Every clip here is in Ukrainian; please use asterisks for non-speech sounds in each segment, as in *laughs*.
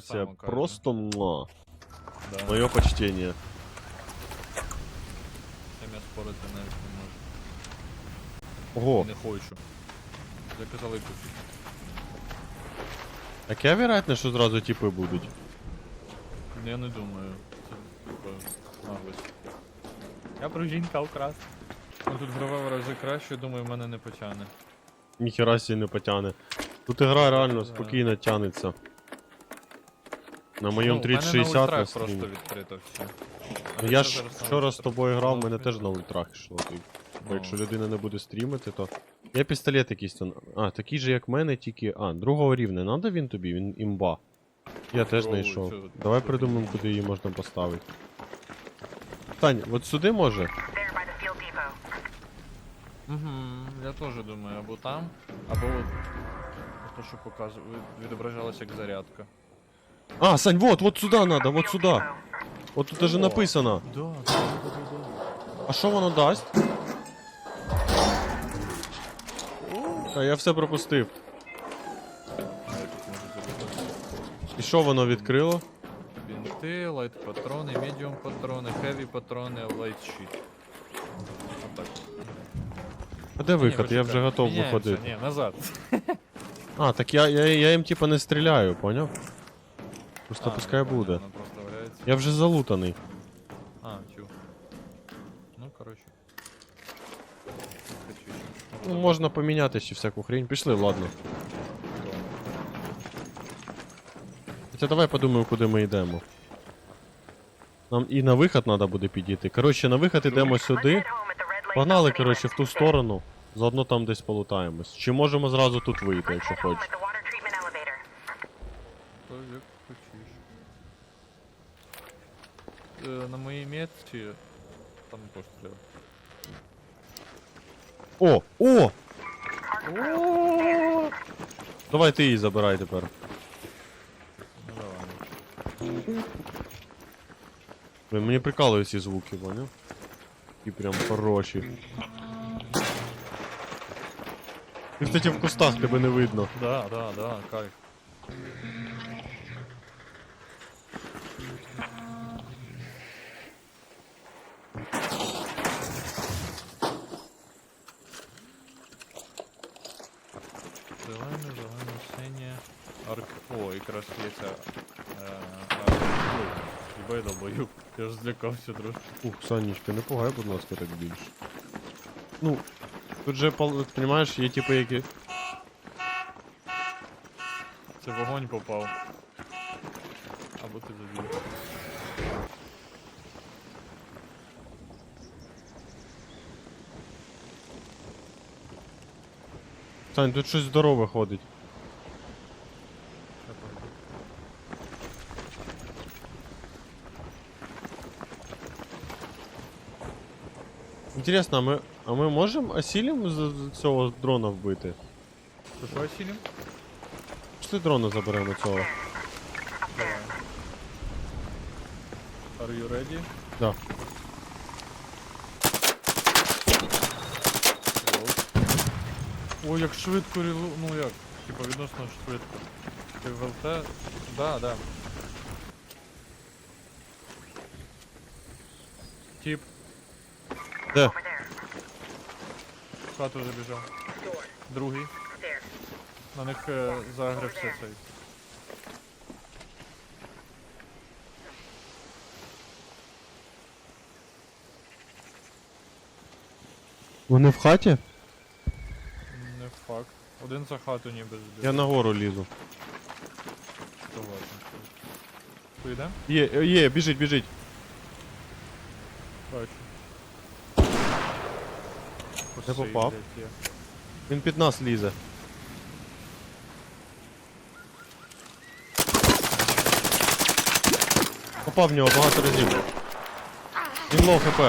Само каже. просто муа. Да. Моє почтення. Цим я спорити навіть не можу. Ого, Не хочу. Заказали купити. яке вероятно, що зразу типи будуть? Я не думаю. Це типа наглость. Я про жінка украс. Ну тут грова в рази краще, думаю, мене не потягне. Ніхера сі не потягне. Тут ігра реально спокійно тягнеться. На моєму ну, 3060 на ультрах стрімі. просто відкрито все. Ну, Я ж вчора з тобою грав, мене теж на ультрах йшло. Ти. Бо Ну. якщо людина не буде стрімити, то. Я пістолет якийсь там. А, такий же, як мене, тільки. А, другого рівня. Надо він тобі, він імба. Я теж знайшов. Давай придумаємо, куди її можна поставити. Тань, от сюди може? Угу, я теж думаю, або там, або от то, що показує, відображалося як зарядка. А, Сань, вот, вот сюди надо, вот Field сюди. depot. От тут даже написано. Да, да, да, да. А що воно дасть? А я все пропустив. І що воно відкрило? Бінти, лайт патрони, медіум патрони, хеві патрони, лайт щит. Отак. А де виход? Я вже готов Міняємося, виходити. Ні, назад. А, так я, я, я їм типа не стріляю, поняв? Просто А, пускай я понял, буде. Воно просто валяється. Я вже залутаний. А, тю. Ну, коротше. Хочу ще. Ну, можна поміняти ще всяку хрень. Пішли, ладно. Хоча давай подумаємо, куди ми йдемо. Нам і на виход треба буде підійти. Коротше, на виход йдемо сюди. Погнали, коротше, в ту сторону. Заодно там десь полутаємось. Чи можемо зразу тут вийти, якщо хочеш. як хочеш. Е, на моїй метці там постріл. О! О! Давай ти її забирай тепер. Ну давай. Блин, мені прикалують ці звуки, поняв? І прям хороші. Ти, кстати, в кустах тебе не видно. Да, да, да, кайф. Злякався трошки. Ух, Санечка, не пугай, будь ласка, так більше. Ну, тут же, понимаєш, є типи, які. Це вогонь попав. Або ти забіг. Сань, тут щось здорове ходить. Я пойду. Інтересно, а ми, а ми можемо осілім з, з цього дрона вбити? Що, що осілім? Пішли дрона заберемо цього. Давай. Are you ready? Да. Ой, як швидко рілу... Ну як? Типа відносно швидко. Ти в ЛТ? Да, да. Тип, Де? В хату забіжав. Другий. На них е, загрився цей. Вони в хаті? Не факт. Один за хату ніби збіг. Я нагору лізу. То ладно. Поїдем? Є, е, є, біжить, біжить. Бачу. Не попав. Він під нас лізе. Попав в нього багато разів. Він лоу хп.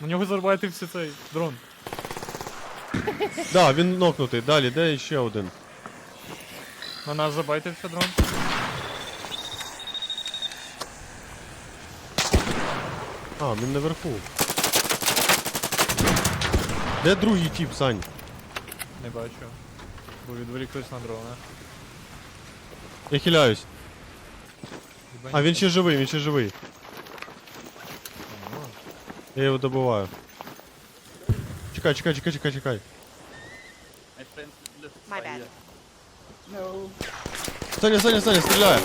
На нього зарбайтився цей дрон. Да, він нокнутий. Далі, де ще один? На нас забайтився дрон. А, він наверху. Де другий тип, Сань? Не бачу. Бо відволіклись на дрона. Я хиляюсь. Єбать, А, він ще живий, він ще живий. Ого. Я його добиваю. Чекай, чекай, чекай, чекай, чекай. My bad. Саня, Саня, Саня, стріляє.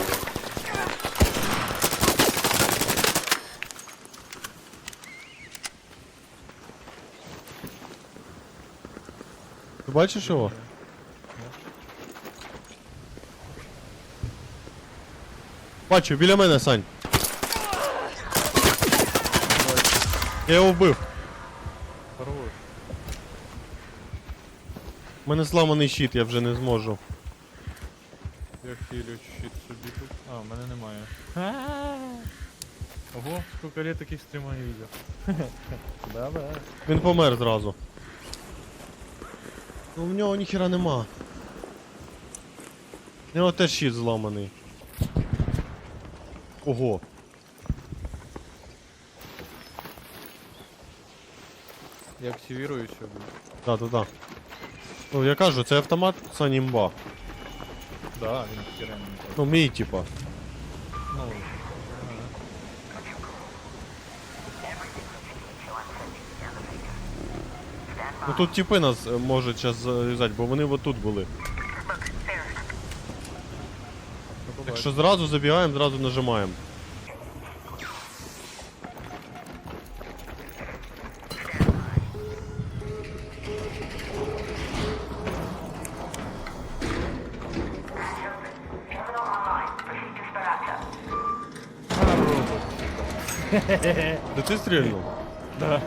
Бачиш його? Бачу, біля мене, Сань. Я його вбив. Хорош. У мене зламаний щит, я вже не зможу. Я хилю щит собі тут. А, в мене немає. *laughs* Ого, сколько лет таких стрима не видел. Да-да. Він помер зразу. Ну в нього ніхіра нема. У нього теж щит зламаний. Ого. Я активирую все будет. Да, да, да. Ну я кажу, це автомат Санімба. Да, він херен. Ну мій типа. Ну, Ну тут типи нас е, можуть зараз зав'язати, бо вони отут були. There. Якщо зразу забігаємо, зразу нажимаємо. А, робот. Де ти стрільнув? Да.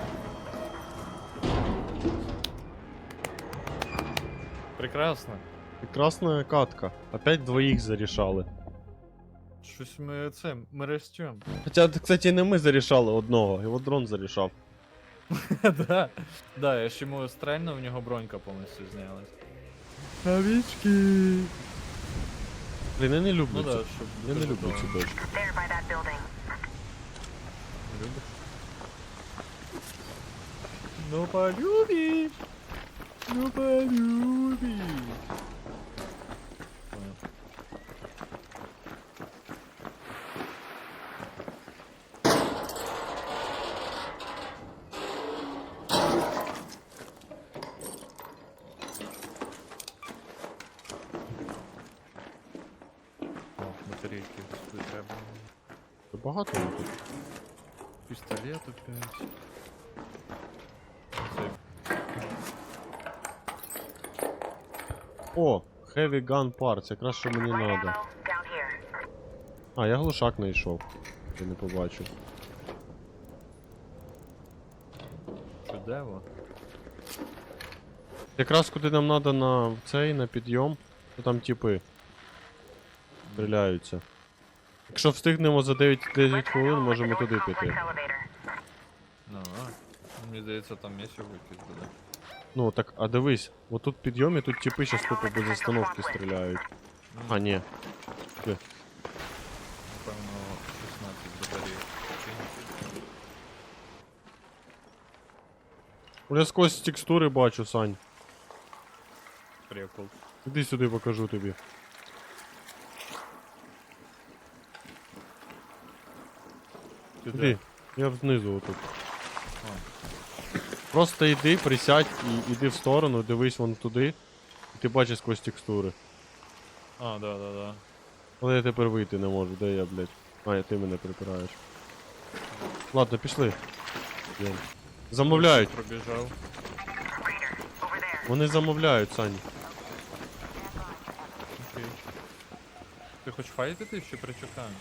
Прекрасно. Прекрасна катка. Опять двоїх зарішали. Щось ми це, ми ростем. Хоча, кстати, не ми зарішали одного, його дрон зарішав. *laughs* да. Да, я ж йому стрельнув, в нього бронька повністю знялась. Новички. Блін, я не люблю Ну цю. да, щоб Я не дуже люблю цю дочку. There by that building. Любиш? Ну полюбишь. Ну полюбишь. Понял. О, батарейки сюди треба. Це багато їх тут. Пистолет опять. О, Heavy Gun Parts, якраз що мені here. А, я глушак знайшов. Я не побачив. чудово. Якраз куди нам надо на цей, на підйом, то там типи стріляються. Якщо встигнемо за 9, 9 хвилин, можемо туди піти. Ну, а. Мені здається, там місце вихід буде. Ну так, а дивись, отут підйом і тут типи щас тупо без остановки стріляють. А, ні. Напевно, 16 батарей. Я сквозь текстури бачу, Сань. Прикол. Іди сюди покажу тобі. Іди. Я знизу отут. Просто йди, присядь і іди в сторону, дивись вон туди. І ти бачиш сквозь текстури. А, да, да, да. Але я тепер вийти не можу, де я, блядь. А, я- ти мене припираєш. Ладно, пішли. Йдем. Замовляють. Пробіжав. Вони замовляють, Сань. Окей. Ти хочеш файтити чи причекаємо?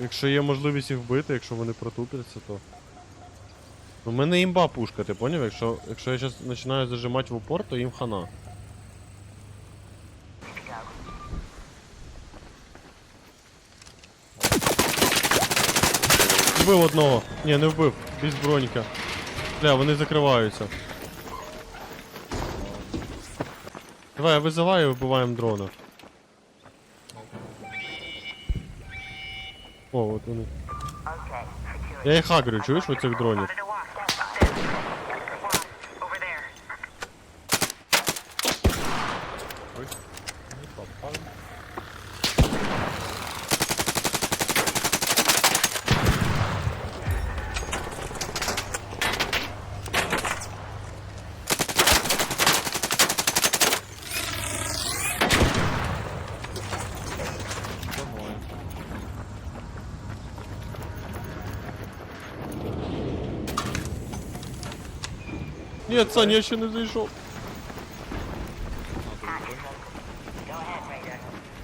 Якщо є можливість їх вбити, якщо вони протупляться, то. У мене імба пушка, ти поняв? Якщо, якщо я зараз починаю зажимати в упор, то їм хана. Вбив одного. Ні, не вбив. Без бронька. Бля, вони закриваються. Давай, я визиваю і вбиваємо дрона. О, от вони. Я їх агрю, чуєш оцих дронів? Spotted a wasp. Wasp, over there. Не попав. Домой. Ні, Сань, я ще не зайшов. А, тут прикольно. Go ahead, Raider.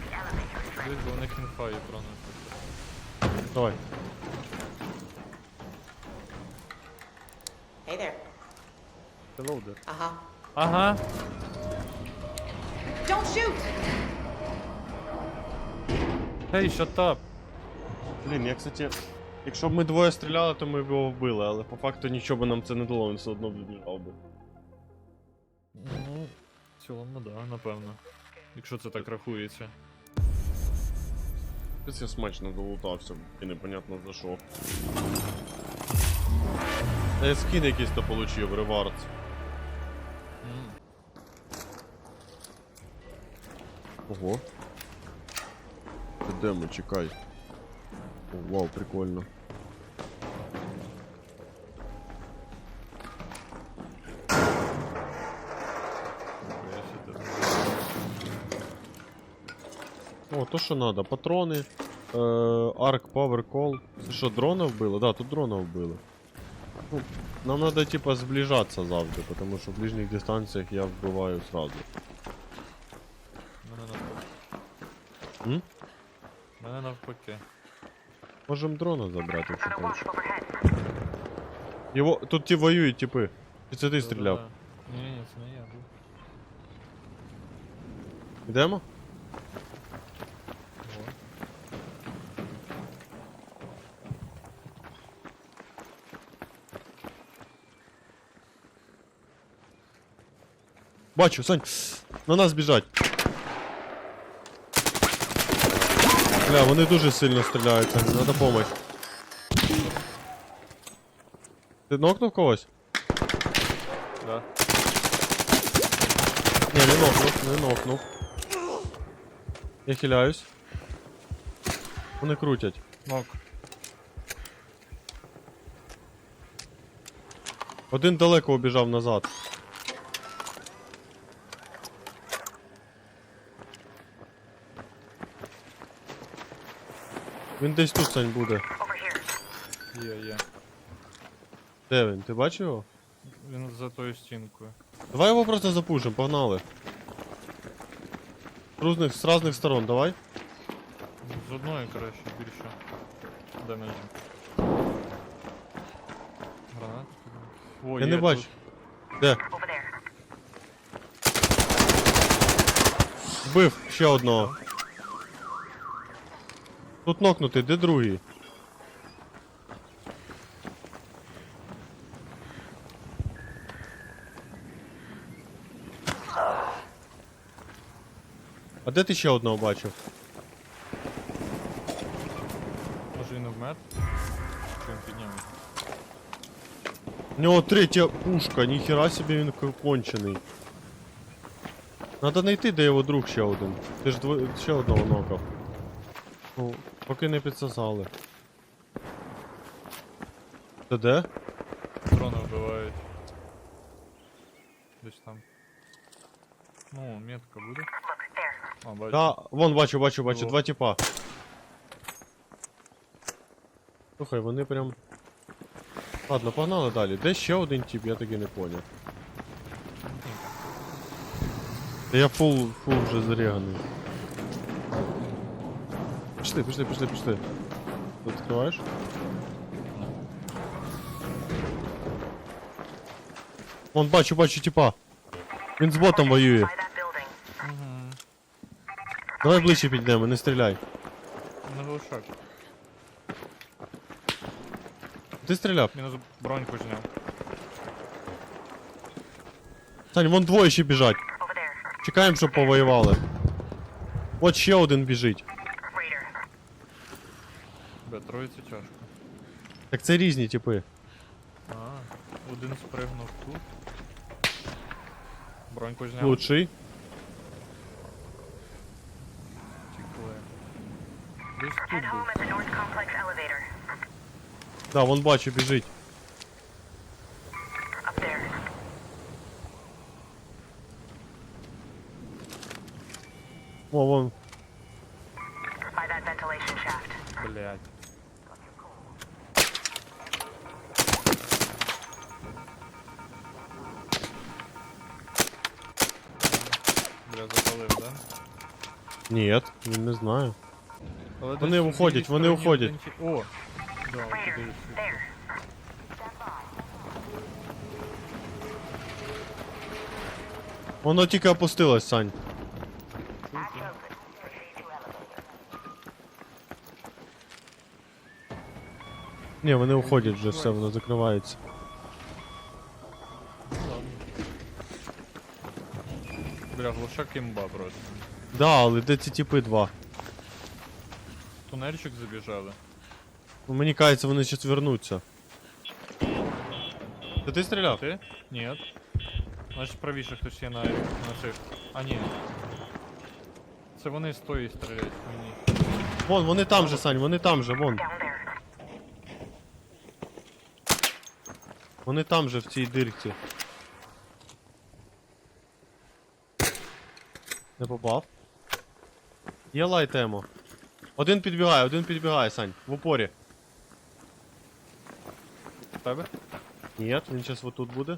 The elevator is ready. Десь бо у них інфа є про нас. Давай. Hey there. Hello there. Uh huh. Ага. Don't shoot! Hey, shut up. Блін, я, кстати, якщо б ми двоє стріляли, то ми б його вбили, але по факту нічого б нам це не дало, він все одно б біжав би. Ну, в цілому, да, напевно. Якщо це так рахується. Десь я смачно долутався, і непонятно за що. Та я скін якийсь то получив, ревардс. М. Ого. Це демо, чекай. Вау, прикольно. О, то що надо, патрони. Е, Arc Power Call. Це що, дрона вбили? Да, тут дрона вбили. Ну, нам надо типа зближатися завжди, тому що в ближніх дистанціях я вбиваю сразу. Мене навпаки. М? Мене навпаки. Можем дрона забрати, якщо Got a хочеш. wasp overhead. Його. Тут ті воюють, типи. Чи це ти стріляв? Ні, ні, це не я був. Йдемо? О. Бачу, Сань! На нас біжать. Бля, вони дуже сильно стріляють, Сань, надо помощь. Ти нокнув когось? Да. Ні, не нокнув, не нокнув. Я хиляюсь. Вони крутять. Нок. Один далеко убіжав назад. Він десь тут Сань буде. Є, є. Де він? Ти бачив його? Він за тою стінкою. Давай його просто запушимо, погнали. З різних, з різних сторон, давай. З одної краще більше. Демеджу. Гранат. О, Я є не бачу. Де? Вбив ще одного. Тут нокнутий, де другий? А де ти ще одного бачив? Може він вмер? Чи він підняв? У нього третя пушка, ніхера собі він кончений. Надо знайти, де його друг ще один. Ти ж дво... ще одного нокав. Ну, поки не підсосали. Це де? Дрони вбивають. Десь там. Ну, метка буде. А, бачу. Да, вон бачу, бачу, бачу, О. два типа. Слухай, вони прям. Ладно, погнали далі. Де ще один тип, я таки не поняв. Та я фул, фул вже зареганий. Пішли, пішли, пішли, пішли. Ти відкриваєш? Вон, бачу, бачу типа. Він з ботом воює. Давай ближче підійдемо, не стріляй. На глушак. Ти стріляв? Мінус броньку зняв. Сань, вон двоє ще біжать. Чекаємо, щоб повоювали. От ще один біжить. Так це різні типи. А, один спригнув тут. Броньку зняв. Лучший. Тікли. Десь тут був. Да, вон бачу, біжить. Up. О, вон уходять, вони уходять. О! Да. There. Воно тільки опустилось, Сань. Ні, вони уходять вже, все, воно закривається. Бля, глушак імба просто. Да, але де ці типи два? Тунельчик забіжали. Ну, Мені кажеться, вони зараз вернуться. Це ти стріляв? Ти? Ні. Значить правіше хтось є на, на цих. А ні. Це вони з тої стріляють мені. Вон, вони там же, Сань, вони там же, вон. Вони там же в цій дирці. Не попав. Є лайт емо. Один підбігає, один підбігає, Сань. В упорі. В тебе? Ні, він зараз отут буде.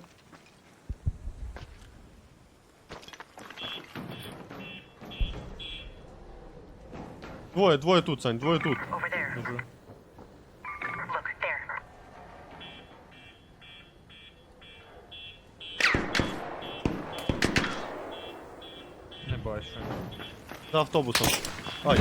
Двоє, двоє тут, Сань, двоє тут. Over there. Біжу. Look, there. Не бачу. За автобусом. Ай.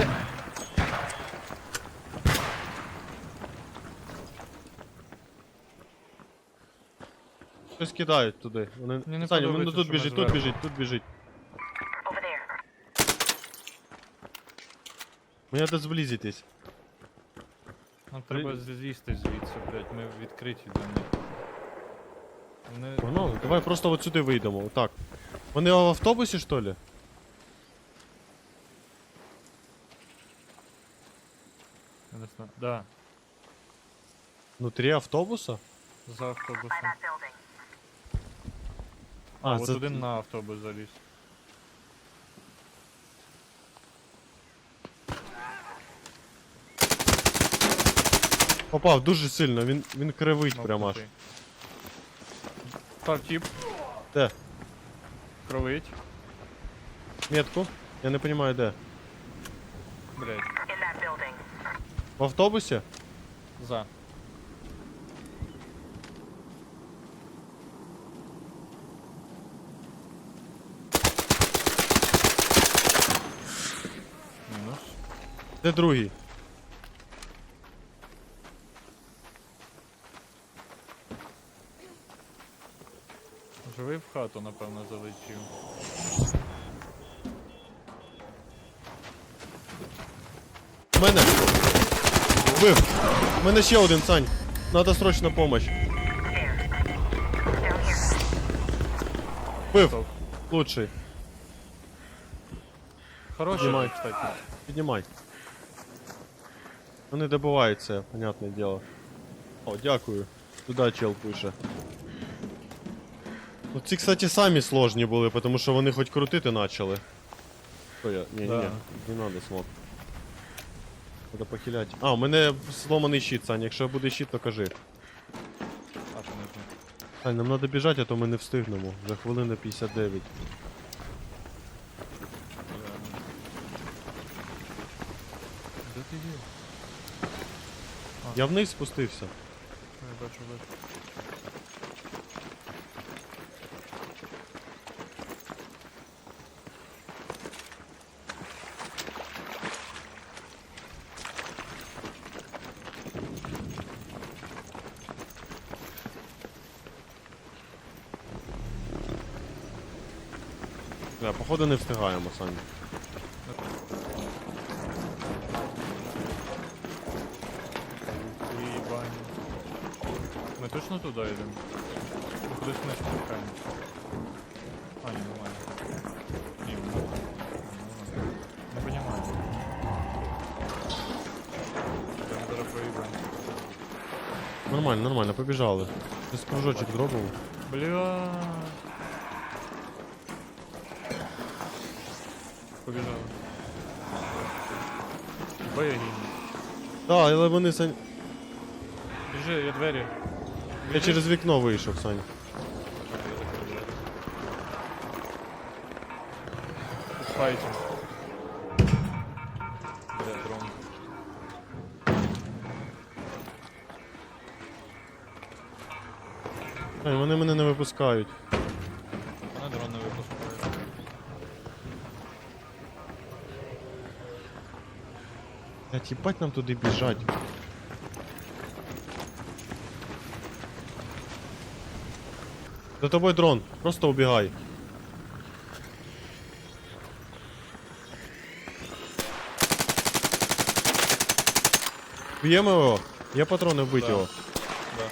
Щось кидають туди. Вони... Мені не Саня, він подобається, тут що ми біжить, тут зверху. біжить, тут біжить. Over there. Мені треба зблизитись. Нам треба злізти звідси, блять, ми відкриті для них. Вони... Погнали, давай просто от сюди вийдемо, отак. Вони в автобусі, що ли? Я не знаю. Да, Внутрі автобуса? за автобусом. By that building. А, от це- один на автобус заліз. Попав дуже сильно, він, він кривить прямо аж. Став тіп, Де? кровить. Метку? Я не розумію де. Блять. В автобусі? за. Мінус. Де другий? Живий в хату, напевно, залетів. У мене. Вбив. У мене ще один, Сань. Надо срочна помощь. Вбив. Лучший. Хороший, Піднімай. кстати. Піднімай. Вони добиваються, понятне діло. О, дякую. Туди чел пише. Ну ці, кстати, самі сложні були, тому що вони хоч крутити почали. Що я? Ні, Да. ні, не надо смок. Треба похилять. А, у мене сломаний щит, Сань, якщо буде щит, то кажи. Сань, нам треба біжати, а то ми не встигнемо. Вже хвилина 59. Де ти є? Я вниз спустився. Я бачу, бачу. Да, походу не встигаємо, Сань. точно туда идем? Куда мы спускаем? А, не ну нормально. Не, ну нормально. Не ну, понимаю. Там даже проебаем. Нормально, нормально, побежали. Ты с кружочек дробил. Бля. Побежали. Боя гині. Так, але вони сань. Біжи, я двері. Я через вікно вийшов, Сань. Тут. Де дрон? Ай, вони мене не випускають. Мене дрон не випускає. Блять, їбать нам туди біжать. За тобой дрон, просто убігай. Б'ємо його. я патрони вбити Да. його. Да.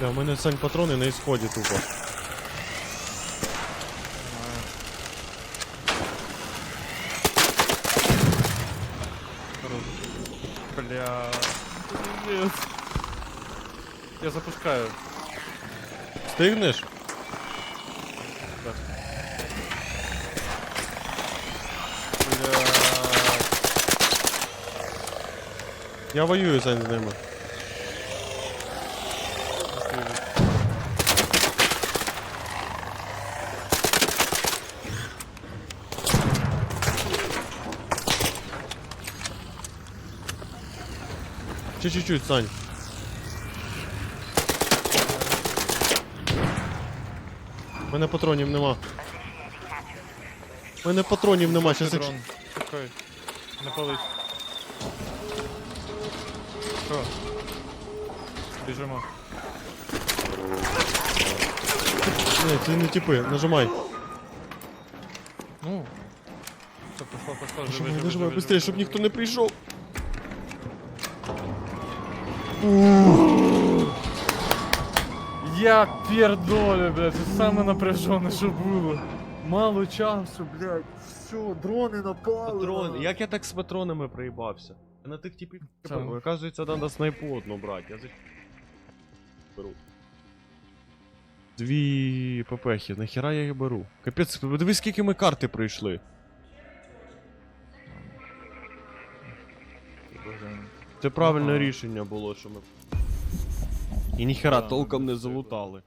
Да, у мене Сань патрони на ісході тупо. Я запускаю. Встигнеш? Да. Бля. Я воюю Сань з ними. Чуть-чуть, Сань. У мене патронів нема. У мене патронів нема, щас якщо... Дрон. Чекай. Не палить. Що? Біжимо. Ні, це не типи, нажимай. Ну. Все, пошло, пошло, живи, Нажимай, живи, нажимай, живи, быстрее, живи, щоб живи. ніхто не прийшов. Я пердолю, блядь, це саме напряжене, що було. Мало часу, блядь. Все, дрони напали. Патрони. Як я так з патронами проїбався? Я на тих типів. Це- Оказується, треба снайпу одну брати. Я за... беру. Дві пепехи, нахіра я їх беру? Капець, подивись, скільки ми карти пройшли. Це правильне Ага. рішення було, що ми. І ніхера толком не залутали.